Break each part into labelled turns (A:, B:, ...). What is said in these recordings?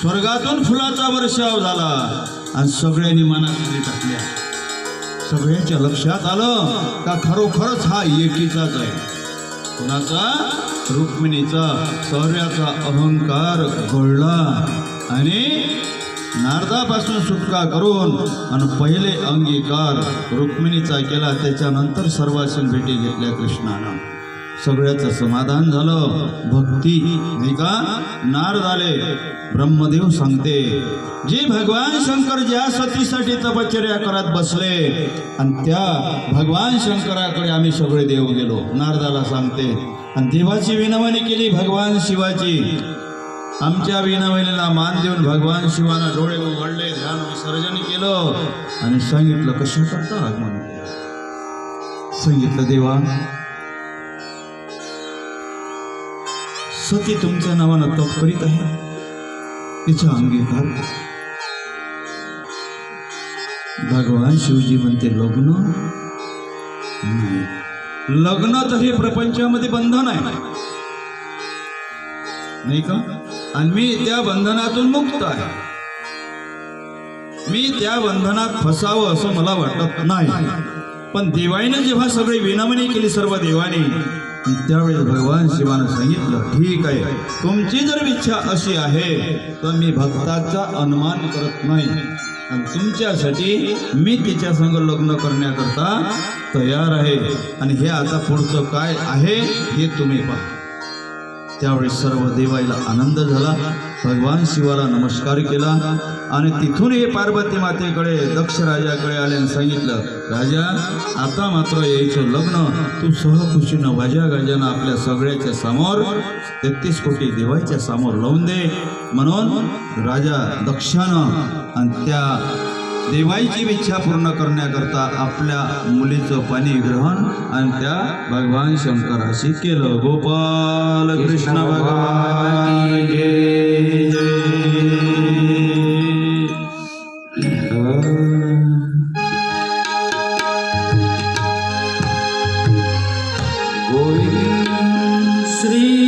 A: स्वर्गातून फुलाचा वर्षाव झाला. आणि सगळ्यांनी मनाखाली टाकल्या. सगळ्याच्या लक्षात आलं का खरोखरच हा एकीचाच आहे कुणाचा? रुक्मिणीचा. शौर्याचा अहंकार घोळला. आणि नारदापासून सुटका करून आणि पहिले अंगीकार रुक्मिणीचा केला. त्याच्यानंतर सर्वासन भेटी घेतल्या कृष्णानं. सगळ्याचं समाधान झालं. भक्ती नाही का? नारद आले ब्रह्मदेव सांगते जे भगवान शंकर ज्या सतीसाठी तपश्चर्या करत बसले आणि त्या भगवान शंकराकडे आम्ही सगळे देव गेलो. नारदाला सांगते आणि देवाची विनवणी केली भगवान शिवाची. आमच्या विनवणीला मान देऊन भगवान शिवाला डोळे उघडले ध्यान विसर्जन केलं आणि सांगितलं कशा करता आगमन सांगितलं देवा सती तुमच्या नावानं तप करीत आहे? तिचा अंगीकार भगवान शिवजी म्हणते लग्न नाही. लग्न तर हे प्रपंचामध्ये बंधन आहे. नाही का? आणि मी त्या बंधनातून मुक्त आहे. मी त्या बंधनात फसावं असं मला वाटत नाही. पण देवाईनं जेव्हा सगळी विनवणी केली सर्व देवाने त्यावेळेस भगवान शिवानं सांगितलं ठीक आहे तुमची जर इच्छा अशी आहे तर मी भक्ताचा अनुमान करत नाही. आणि तुमच्यासाठी मी तिच्या संग लग्न करण्याकरता तयार आहे. आणि हे आता पुढचं काय आहे हे तुम्ही पहा. त्यावेळी सर्व देवाईला आनंद झाला. भगवान शिवाला नमस्कार केला आणि तिथून हे पार्वती मातेकडे दक्ष राजाकडे आले आणि सांगितलं राजा आता मात्र यायचं लग्न. तू सहखुशीनं वाजा गाजानं आपल्या सगळ्याच्या समोर तेहतीस कोटी देवाच्या समोर लावून दे. म्हणून राजा दक्षानं आणि त्या देवाईची इच्छा पूर्ण करण्याकरता आपल्या मुलीचं पाणी ग्रहण आणि त्या भगवान शंकराशी केलं. गोपाल कृष्ण भगवान जय.
B: श्री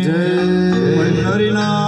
B: જય હરિના